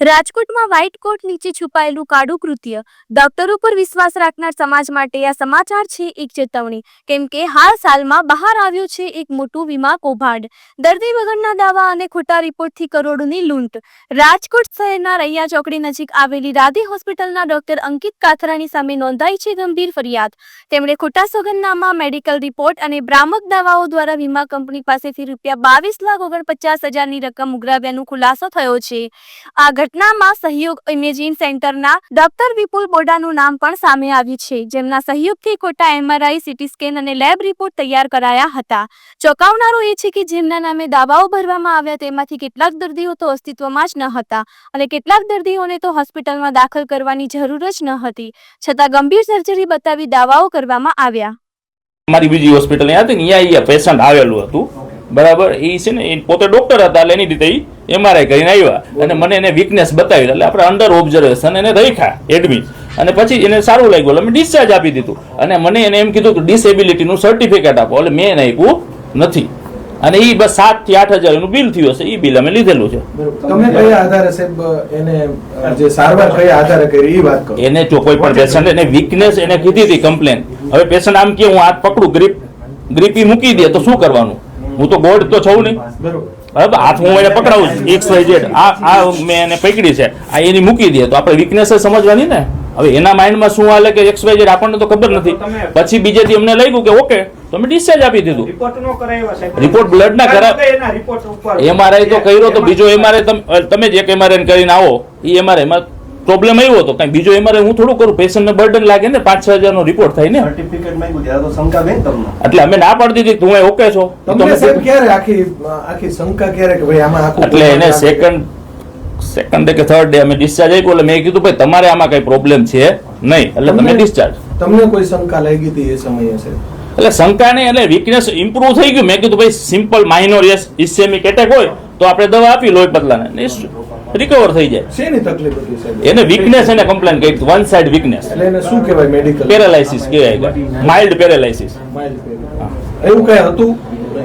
રાજકોટમાં વ્હાઇટ કોટ નીચે છુપાયેલું કાળું કૃત્ય. ડોક્ટરો પર વિશ્વાસ રાખનાર સમાજ માટે આ સમાચાર છે એક ચેતવણી. કેમ કે હાલ સાલમાં બહાર આવ્યો છે એક મોટું વીમા કૌભાંડ. દર્દી વગરના દાવા અને ખોટા રિપોર્ટથી કરોડોની લૂંટ. રાજકોટ શહેરના રૈયા ચોકડી નજીક આવેલી રાધી હોસ્પિટલના ડોક્ટર અંકિત કાથરાની સામે નોંધાઈ છે ગંભીર ફરિયાદ. તેમણે ખોટા સોગંદનામા, મેડિકલ રિપોર્ટ અને ભ્રામક દાવાઓ દ્વારા વીમા કંપની પાસેથી રૂપિયા બાવીસ લાખ ઓગણપચાસ હજારની રકમ ઉઘરાવ્યાનો ખુલાસો થયો છે. આ ઘટનામાં સહયોગ ઇમેજિંગ સેન્ટરના ડોક્ટર વિપુલ બોડાનું નામ પણ સામે આવ્યું છે. જેમના સહયોગથી ખોટા એમઆરઆઈ, સીટી સ્કેન અને લેબ રિપોર્ટ તૈયાર કરાયા હતા. ચોંકાવનારું એ છે કે જેમના નામે દાવાઓ ભરવામાં આવ્યા તેમાંથી કેટલાક દર્દીઓ તો અસ્તિત્વમાં જ ન હતા અને કેટલાક દર્દીઓને તો હોસ્પિટલમાં દાખલ કરવાની જરૂર જ ન હતી. છતાં ગંભીર સર્જરી બતાવી દાવાઓ કરવામાં આવ્યા. અમારી બીજી હોસ્પિટલ હતી અહીંયા પેશન્ટ આવેલું હતું. બરાબર? એ છે ને એ પોતે ડોક્ટર હતા એટલે એની રીતે એ એમઆરઆઈ કરીને આવ્યા. અને મને એને વીકનેસ બતાવી એટલે આપણે અંડર ઓબ્ઝર્વેશન એને રાખ્યા એડમિટ અને પછી એને સારું લાગ્યું. એટલે મેં ડિસ્ચાર્જ આપી દીધું. અને મને એને એમ કીધું કે ડિસેબિલિટીનું સર્ટિફિકેટ આપો. એટલે મેં એને આપ્યું નથી. અને એ બસ સાતથી આઠ હજારનું બિલ થયું હશે. એ બિલ અમે લીધેલું છે. તમે કયા આધારે સાહેબ એને જે સારવાર કયા આધારે કરી એ વાત કરો. એને જો કોઈ પણ પેશન્ટ એને વીકનેસ એને કીધી હતી કમ્પ્લેન હવે પેશન્ટ આમ કે હું હાથ પકડું ગ્રીપ ગ્રીપી મૂકી દે તો શું કરવાનું? હું તો ગોડ તો છું નહીં. બરાબર? હાથ હું એને પકડાવું છું. એક્સ વાય ઝેડ આ આ મેં એને પકડી છે. આ એની મૂકી દે. તો આપણે વીકનેસ સમજવાની ને? હવે એના માઇન્ડમાં શું હાલે કે એક્સ વાય ઝેડ આપણને તો ખબર નથી. પછી બીજેથી અમને લાગ્યું કે ઓકે તો અમે ડિસ્ચાર્જ આપી દીધું. રિપોર્ટ બ્લડ ના કરા- કારણ કે એના એમઆરઆઈ તો કર્યો તો બીજો એમઆરઆઈ તમે જ એક એમઆરઆઈ કરીને આવો એ એમઆરઆઈમાં પ્રોબ્લેમ આવ્યો હતો કઈ બીજો એમાં હું થોડું કરું પેશન્ટને બર્ડન લાગે ને પાંચ છ હજારનો રિપોર્ટ થાય ને. સર્ટિફિકેટ માંગ્યું ત્યારે તો શંકા બેન તમને. એટલે અમે ના પાડી દીધી તું ઓકે છો? તમે સાહેબ ક્યારે આખી આખી શંકા ક્યારે કે ભાઈ આમાં આખું એટલે એને સેકન્ડ સેકન્ડ કે થર્ડ ડે અમે ડિસ્ચાર્જ આપ્યો એટલે મેં કીધું ભાઈ તમારે આમાં કઈ પ્રોબ્લેમ છે નહીં. એટલે તમે ડિસ્ચાર્જ તમને કોઈ શંકા લાગી હતી એ સમયે છે એટલે શંકા નહીં એટલે વીકનેસ ઇમ્પ્રુવ થઈ ગયું. મેં કીધું ભાઈ સિમ્પલ માઇનોર ઇસેમિક એટેક હોય તો આપણે દવા આપી લોહી પતલાને રિકવર થઈ જાય. શેની તકલીફ હતી સાહેબ? એને વીકનેસ એને કમ્પ્લેન કરી વન સાઇડ વીકનેસ એટલે એને શું કહેવાય મેડિકલ પેરાલાઇસિસ કહેવાય માઇલ્ડ પેરાલાઇસિસ એવું કઈ હતું?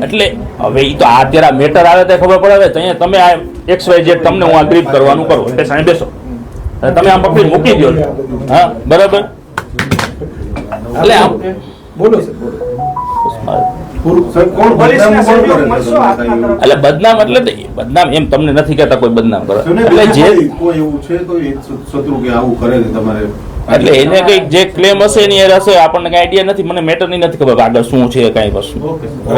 એટલે હવે એ તો આ અત્યારે મેટર આવે તો ખબર પડે. હવે તો અહીંયા તમે આ એક્સ વાય ઝેડ તમને હું આ ગ્રીપ કરવાનું કરો. એટલે સાંઈ બેસો. તમે આમ પકડી મૂકી દો હા બરાબર? એટલે આમ બોલો. સર બોલો એટલે બદનામ એટલે બદનામ એમ તમને નથી કહેતા કોઈ બદનામ કરે. એટલે જે કોઈ કોઈ એવું છે કોઈ શત્રુ કે આવું કરે છે તમારે એટલે એને કઈ જે ક્લેમ હશે એની હશે આપણને કઈ આઈડિયા નથી મને મેટરની નથી ખબર આગળ શું છે કઈ વસ્તુ. ઓકે.